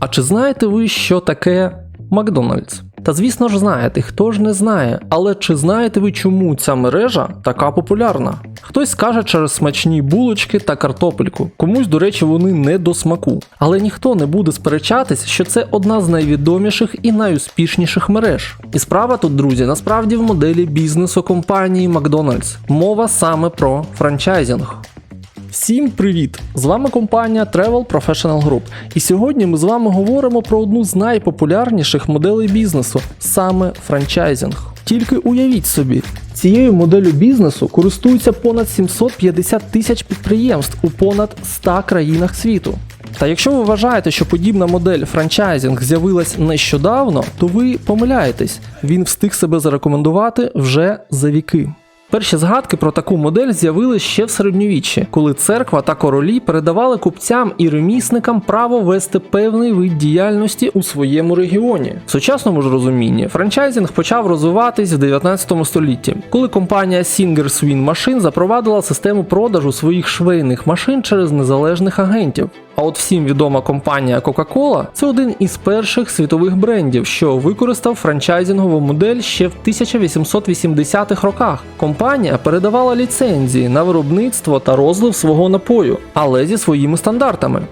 А чи знаєте ви, що таке Макдональдс? Та звісно ж знаєте, хто ж не знає, але чи знаєте ви, чому ця мережа така популярна? Хтось скаже через смачні булочки та картопельку, комусь, до речі, вони не до смаку. Але ніхто не буде сперечатись, що це одна з найвідоміших і найуспішніших мереж. І справа тут, друзі, насправді в моделі бізнесу компанії Макдональдс. Мова саме про франчайзинг. Всім привіт! З вами компанія Travel Professional Group. І сьогодні ми з вами говоримо про одну з найпопулярніших моделей бізнесу саме франчайзинг. Тільки уявіть собі, цією моделлю бізнесу користуються понад 750 тисяч підприємств у понад 100 країнах світу. Та якщо ви вважаєте, що подібна модель франчайзинг з'явилась нещодавно, то ви помиляєтесь. Він встиг себе зарекомендувати вже за віки. Перші згадки про таку модель з'явились ще в середньовіччі, коли церква та королі передавали купцям і ремісникам право вести певний вид діяльності у своєму регіоні. В сучасному ж розумінні франчайзинг почав розвиватись в 19 столітті, коли компанія Singer Swin Machine запровадила систему продажу своїх швейних машин через незалежних агентів. А от всім відома компанія Coca-Cola це один із перших світових брендів, що використав франчайзингову модель ще в 1880-х роках. Компанія передавала ліцензії на виробництво та розлив свого напою, але зі своїми стандартами.